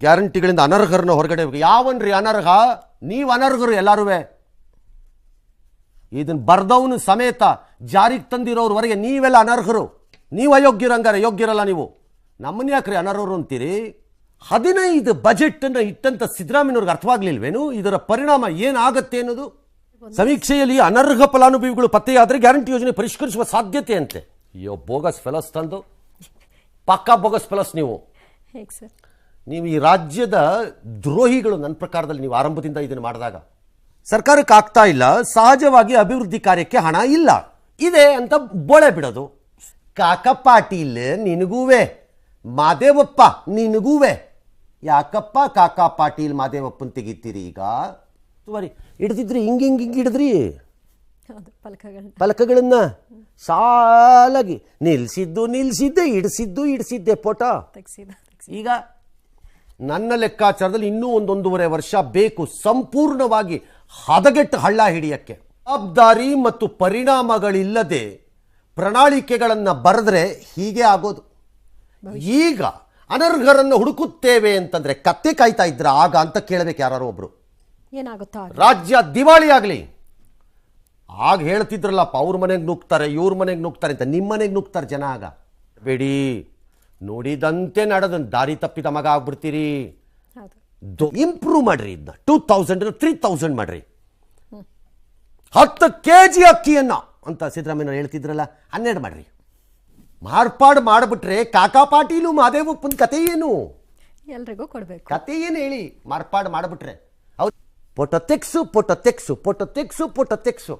ಗ್ಯಾರಂಟಿಗಳಿಂದ ಅನರ್ಹರನ್ನ ಹೊರಗಡೆ ಯಾವನ್ರಿ ಅನರ್ಹ? ನೀವು ಅನರ್ಹರು ಎಲ್ಲರೂ ಇದನ್ನು ಬರ್ದವನು ಸಮೇತ ಜಾರಿಗೆ ತಂದಿರೋರ್ವರೆಗೆ ನೀವೆಲ್ಲ ಅನರ್ಹರು. ನೀವು ಅಯೋಗ್ಯರು ಹಂಗಾರೆ, ಯೋಗ್ಯರಲ್ಲ ನೀವು. ನಮ್ಮನ್ನ ಯಾಕ್ರಿ ಅನರ್ಹರು ಅಂತೀರಿ? ಹದಿನೈದು ಬಜೆಟನ್ನು ಇಟ್ಟಂತ ಸಿದ್ದರಾಮಯ್ಯವ್ರಿಗೆ ಅರ್ಥವಾಗ್ಲಿಲ್ವೇನು? ಇದರ ಪರಿಣಾಮ ಏನಾಗತ್ತೆ ಅನ್ನೋದು? ಸಮೀಕ್ಷೆಯಲ್ಲಿ ಅನರ್ಹ ಫಲಾನುಭವಿಗಳು ಪತ್ತೆಯಾದರೆ ಗ್ಯಾರಂಟಿ ಯೋಜನೆ ಪರಿಷ್ಕರಿಸುವ ಸಾಧ್ಯತೆ ಅಂತೆ. ಅಯ್ಯೋ, ಬೋಗಸ್ ಫೆಲಸ್ ತಂದು. ಪಕ್ಕಾ ಬೋಗಸ್ ಫೆಲಸ್ ನೀವು. ನೀವು ಈ ರಾಜ್ಯದ ದ್ರೋಹಿಗಳು ನನ್ನ ಪ್ರಕಾರದಲ್ಲಿ ನೀವು ಆರಂಭದಿಂದ ಇದನ್ನು ಮಾಡಿದಾಗ. ಸರ್ಕಾರಕ್ಕೆ ಆಗ್ತಾ ಇಲ್ಲ ಸಹಜವಾಗಿ ಅಭಿವೃದ್ಧಿ ಕಾರ್ಯಕ್ಕೆ ಹಣ ಇಲ್ಲ. ಇದೆ ಅಂತ ಬೋಳೆ ಬಿಡೋದು. ಕಾಕ ಪಾಟೀಲ್ ನಿನಗೂವೆ. ಮಾದೇವಪ್ಪ ನಿನಗೂವೆ. ಯಾಕಪ್ಪ ಕಾಕ ಪಾಟೀಲ್ ಮಾದೇವಪ್ಪನ ತೆಗಿತೀರಿ ಈಗ? ಬರೀ ಹಿಡ್ದಿದ್ರಿ ಹಿಂಗೆ ಹಿಂಗೆ ಹಿಂಗೆ ಹಿಡಿದ್ರಿ. ಹೌದು ಫಲಕಗಳನ್ನ. ಫಲಕಗಳನ್ನ ಸಾಲಾಗಿ ನಿಲ್ಸಿದ್ದು ನಿಲ್ಸಿದ್ದೆ ಇಡಿಸಿದ್ದು ಇಡಿಸಿದ್ದೆ ಫೋಟೋ ಈಗ ನನ್ನ ಲೆಕ್ಕಾಚಾರದಲ್ಲಿ ಇನ್ನೂ ಒಂದೊಂದೂವರೆ ವರ್ಷ ಬೇಕು ಸಂಪೂರ್ಣವಾಗಿ ಹದಗೆಟ್ಟು ಹಳ್ಳ ಹಿಡಿಯಕ್ಕೆ. ಜವಾಬ್ದಾರಿ ಮತ್ತು ಪರಿಣಾಮಗಳಿಲ್ಲದೆ ಪ್ರಣಾಳಿಕೆಗಳನ್ನು ಬರೆದ್ರೆ ಹೀಗೆ ಆಗೋದು. ಈಗ ಅನರ್ಹರನ್ನು ಹುಡುಕುತ್ತೇವೆ ಅಂತಂದ್ರೆ ಕತ್ತೆ ಕಾಯ್ತಾ ಇದ್ರ ಆಗ ಅಂತ ಕೇಳಬೇಕು ಯಾರು ಒಬ್ರು. ಏನಾಗುತ್ತೋ ರಾಜ್ಯ ದಿವಾಳಿ ಆಗಲಿ. ಆಗ ಹೇಳ್ತಿದ್ರಲ್ಲಪ್ಪ ಅವ್ರ ಮನೆಗೆ ನುಗ್ತಾರೆ ಇವ್ರ ಮನೆಗೆ ನುಗ್ತಾರೆ ಅಂತ ನಿಮ್ಮ ಮನೆಗೆ ನುಗ್ತಾರೆ ಜನ ಆಗ. ಬೇಡಿ. ನೋಡಿದಂತೆ ನಡೆದ ದಾರಿ ತಪ್ಪಿದ ಮಗ ಆಗ್ಬಿಡ್ತೀರಿ. ಇಂಪ್ರೂವ್ ಮಾಡ್ರಿ ಇದನ್ನ ಟೂ ತೌಸಂಡ್ ತ್ರೀ ತೌಸಂಡ್ ಮಾಡ್ರಿ. ಹತ್ತು ಕೆ ಜಿ ಅಕ್ಕಿಯನ್ನ ಅಂತ ಸಿದ್ದರಾಮಯ್ಯ ಹೇಳ್ತಿದ್ರಲ್ಲ ಹನ್ನೆರಡು ಮಾಡ್ರಿ. ಮಾರ್ಪಾಡು ಮಾಡಿಬಿಟ್ರೆ ಕಾಕಾ ಪಾಟೀಲು ಮಾದೇವಪ್ಪನ ಕತೆ ಏನು? ಎಲ್ರಿಗೂ ಕೊಡ್ಬೇಕು. ಕತೆ ಏನು ಹೇಳಿ? ಮಾರ್ಪಾಡು ಮಾಡಿಬಿಟ್ರೆ. ಹೌದು. ಫೋಟೋ ತೆಕ್ಸು ಫೋಟೋ ತೆಕ್ಸು ಫೋಟೋ ತೆಕ್ಸು ಫೋಟೋ ತೆಕ್ಸು.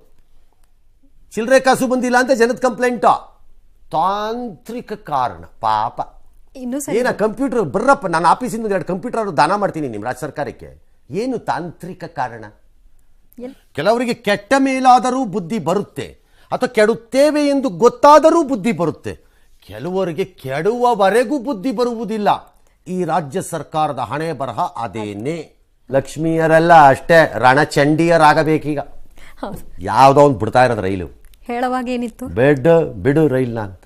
ಚಿಲ್ಲರೆ ಕಾಸು ಬಂದಿಲ್ಲ ಅಂತ ಜನದ ಕಂಪ್ಲೇಂಟ ತಾಂತ್ರಿಕ ಕಾರಣ ಪಾಪ. ಇನ್ನು ಏನ ಕಂಪ್ಯೂಟರ್ ಬರ್ರಪ್ಪ ನಾನು ಆಫೀಸಿಂದ ಎರಡು ಕಂಪ್ಯೂಟರ್ ದಾನ ಮಾಡ್ತೀನಿ ನಿಮ್ಮ ರಾಜ್ಯ ಸರ್ಕಾರಕ್ಕೆ. ಏನು ತಾಂತ್ರಿಕ ಕಾರಣ? ಕೆಲವರಿಗೆ ಕೆಟ್ಟ ಮೇಲಾದರೂ ಬುದ್ಧಿ ಬರುತ್ತೆ ಅಥವಾ ಕೆಡುತ್ತೇವೆ ಎಂದು ಗೊತ್ತಾದರೂ ಬುದ್ಧಿ ಬರುತ್ತೆ. ಕೆಲವರಿಗೆ ಕೆಡುವವರೆಗೂ ಬುದ್ಧಿ ಬರುವುದಿಲ್ಲ. ಈ ರಾಜ್ಯ ಸರ್ಕಾರದ ಹಣೆ ಬರಹ ಅದೇನೇ. ಲಕ್ಷ್ಮಿಯರೆಲ್ಲ ಅಷ್ಟೇ ರಣಚಂಡಿಯರಾಗಬೇಕೀಗ. ಯಾವುದೋ ಒಂದು ಬಿಡ್ತಾ ಇರೋದು ರೈಲು. ಹೇಳುವಾಗ ಏನಿತ್ತು ಬೆಡ್ ಬಿಡು ರೈಲ್ನ ಅಂತ.